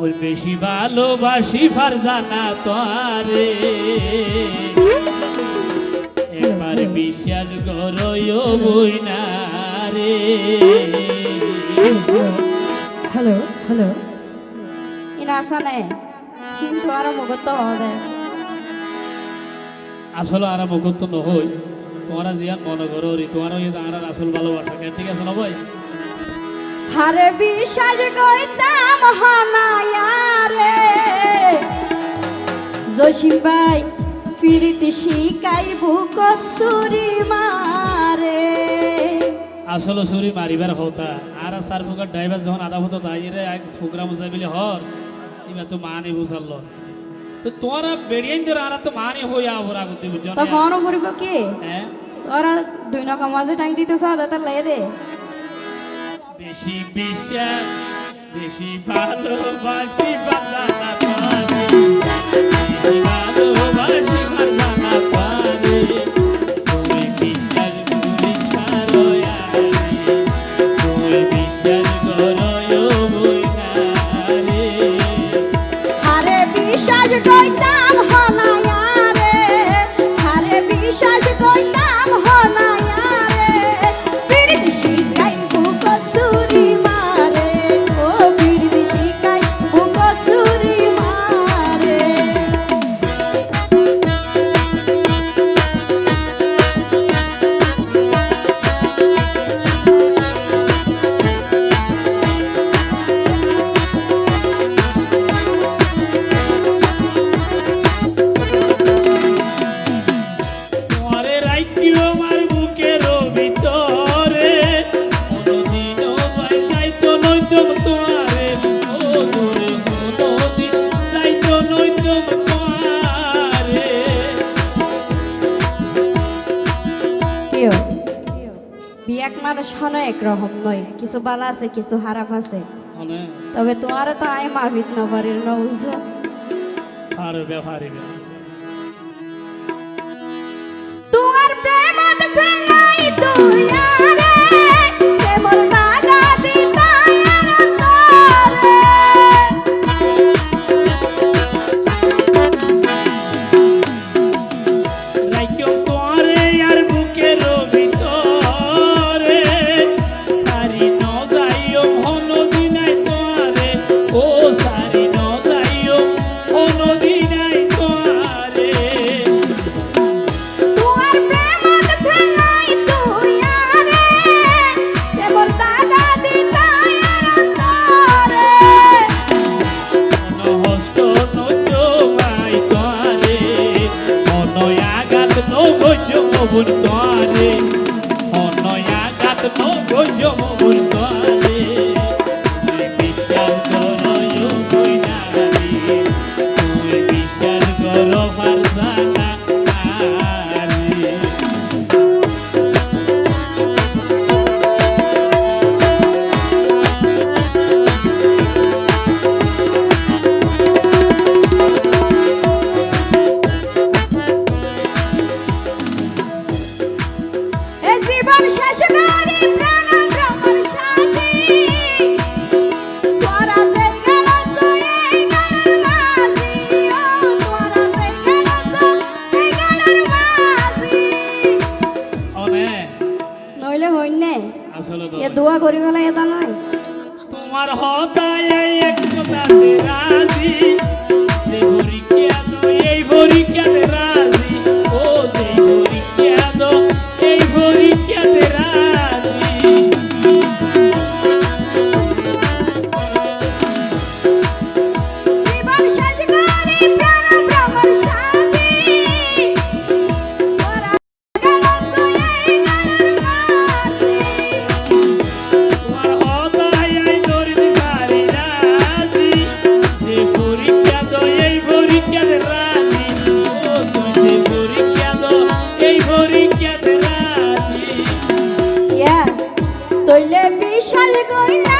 ওই বেশি ভালোবাসি ফারজানা তোরে একবার বিশ্বাস করো বই না রে হ্যালো হ্যালো। ইনা আসানে কিন্তু আর মগত হদে আসলে আর মুখত নহই। তোমরা জিয়ান মনে করো রি তোমার ওই আর আসল ভালোবাসা কেন? ঠিক আছে না ভাই? হারে বিশ্বাস কইতাম হনায়ারে। জসিম ভাই ফিরিতে শিকাই বুকত সুরি মারে। আসলে সুরি মারিবার হতা। আর সার ফুকার ড্রাইভার যখন আদা হতো তাই রে এক ফুকরা মুসাই বলে হর এবার তো মানি বুঝাল। তো তোরা বেড়িয়ে ধরে আর তো মানি হই আবরা করতে বুঝছ তো ফোন পড়ব কি? হ্যাঁ। তোরা দুই নকা মাঝে টাইম দিতে সাদা তার লাই রে বেশি বিশ্বাস বেশি ভালোবাসি বাজানা মানুষ হন একরকম নয়। কিছু বালা আছে কিছু খারাপ আছে। মানে? তবে তোমার তো আই মাভিত না নৌজ পারবে পারবে তোমার প্রেমত ফেলাই তুই এ দোয়া করি বলে এটা নাই তোমার হতায় এক কথা এই ভরি গইলা